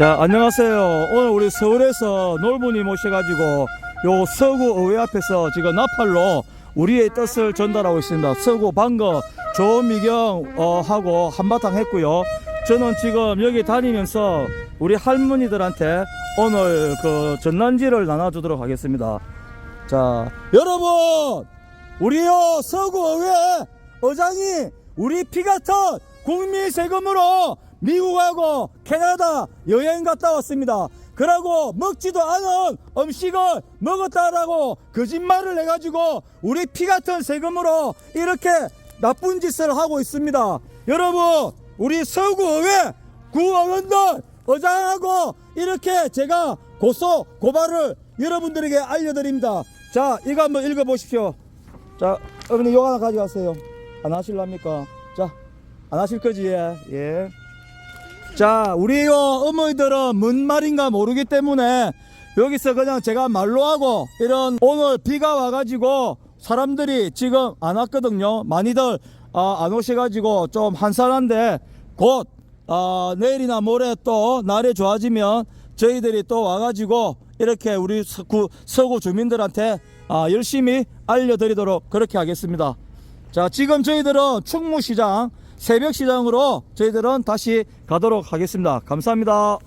자, 안녕하세요. 오늘 우리 서울에서 놀분이 모셔가지고 요 서구 의회 앞에서 지금 나팔로 우리의 뜻을 전달하고 있습니다. 서구 방거 조미경 어, 하고 한바탕 했고요. 저는 지금 여기 다니면서 우리 할머니들한테 오늘 그 전단지를 나눠주도록 하겠습니다. 자, 여러분! 우리요 서구 의회 의장이 우리 피 같은 국민 세금으로 미국하고 캐나다 여행 갔다 왔습니다. 그러고 먹지도 않은 음식을 먹었다라고 거짓말을 해가지고 우리 피 같은 세금으로 이렇게 나쁜 짓을 하고 있습니다. 여러분, 우리 서구의회 구의원들 의장하고 이렇게 제가 고소 고발을 여러분들에게 알려드립니다. 자, 이거 한번 읽어보십시오. 자, 어머니 이거 하나 가져가세요. 안 하실랍니까? 자, 안 하실 거지? 예. 예. 자, 우리 요 어머니들은 뭔 말인가 모르기 때문에 여기서 그냥 제가 말로 하고 이런 오늘 비가 와가지고 사람들이 지금 안 왔거든요. 많이들 아, 안 오셔가지고 좀 한산한데 곧 아, 내일이나 모레 또 날이 좋아지면 저희들이 또 와가지고 이렇게 우리 서구, 서구 주민들한테 아, 열심히 알려드리도록 그렇게 하겠습니다. 자, 지금 저희들은 충무시장, 새벽 시장으로 저희들은 다시 가도록 하겠습니다. 감사합니다.